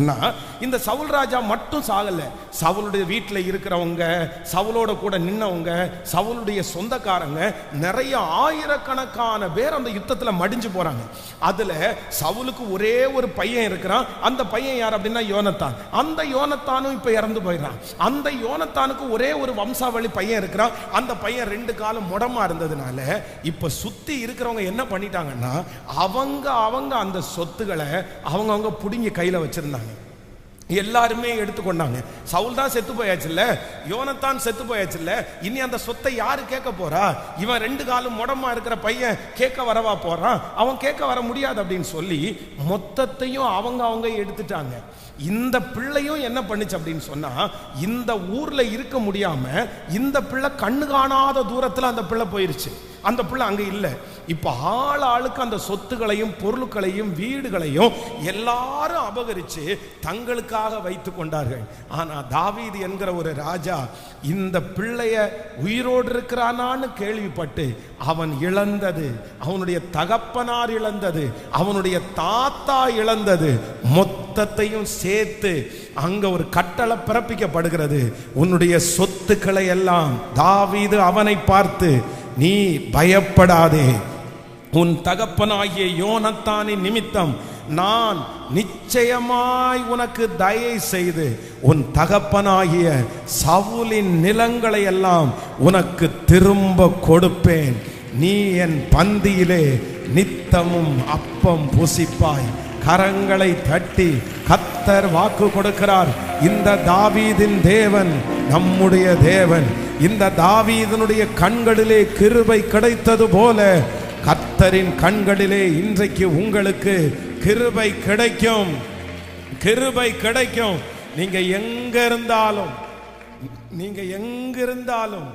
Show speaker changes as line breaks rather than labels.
சொன்னா இந்த சவுல் ராஜா மட்டும் சாகல. சவுளுடைய வீட்டில் இருக்கிறவங்க சவுலோட கூட நின்னவங்க சவுளுடைய சொந்தக்காரங்க நிறைய ஆயிரக்கணக்கான பேர் அந்த யுத்தத்தில் மடிஞ்சு போறாங்க. அதுல சவுலுக்கு ஒரே ஒரு பையன் இருக்கிறான். அந்த பையன் யார் அப்படின்னா யோனத்தான். அந்த யோனத்தானும் இப்ப இறந்து போயிடுறான். அந்த யோனத்தானுக்கு ஒரே ஒரு வம்சாவளி பையன் இருக்கிறான். அந்த பையன் ரெண்டு காலம் முடமா இருந்ததுனால இப்ப சுத்தி இருக்கிறவங்க என்ன பண்ணிட்டாங்கன்னா அவங்க அவங்க அந்த சொத்துக்களை அவங்க அவங்க புடுங்கி கையில வச்சிருந்தாங்க. எல்லாருமே எடுத்துக்கொண்டாங்க. சவுல் தான் செத்து போயாச்சுல்ல? யோனத்தான் செத்து போயாச்சுல்ல? இனி அந்த சொத்தை யாரு கேட்க போறா? இவன் ரெண்டு காலும் முடமா இருக்கிற பையன் கேட்க வரவா போறான்? அவன் கேட்க வர முடியாது அப்படின்னு சொல்லி மொத்தத்தையும் அவங்க அவங்க எடுத்துட்டாங்க. இந்த பிள்ளையும் என்ன பண்ணுச்சு அப்படின்னு சொன்னா இந்த ஊர்ல இருக்க முடியாம இந்த பிள்ளை கண்ணு காணாத தூரத்துல அந்த பிள்ளை போயிருச்சு. அந்த பிள்ளை அங்கே இல்லை. இப்போ ஆள் ஆளுக்கு அந்த சொத்துகளையும் பொருட்களையும் வீடுகளையும் எல்லாரும் அபகரித்து தங்களுக்காக வைத்து கொண்டார்கள். ஆனால் தாவீது என்கிற ஒரு ராஜா இந்த பிள்ளைய உயிரோடு இருக்கிறானான்னு கேள்விப்பட்டு அவன் இழந்தது அவனுடைய தகப்பனார் இழந்தது அவனுடைய தாத்தா இழந்தது மொத்தத்தையும் சேர்த்து அங்க ஒரு கட்டளை பிறப்பிக்கப்படுகிறது. உன்னுடைய சொத்துக்களை எல்லாம் தாவீது அவனை பார்த்து நீ பயப்படாதே. உன் தகப்பனாகிய யோனத்தானின் நிமித்தம் நான் நிச்சயமாய் உனக்கு தயை செய்து உன் தகப்பனாகிய சவுலின் நிலங்களை எல்லாம் உனக்கு திரும்ப கொடுப்பேன். நீ என் பந்தியிலே நித்தமும் அப்பம் புசிப்பாய். கரங்களை தட்டி கத்தர் வாக்கு கொடுக்கிறார். இந்த தாவீதின் தேவன் நம்முடைய தேவன் இந்த தாவீதனுடைய கண்களிலே கிருபை கிடைத்தது போல கத்தரின் கண்களிலே இன்றைக்கு உங்களுக்கு கிருபை கிடைக்கும். கிருபை கிடைக்கும். நீங்க எங்க இருந்தாலும் நீங்க எங்க இருந்தாலும்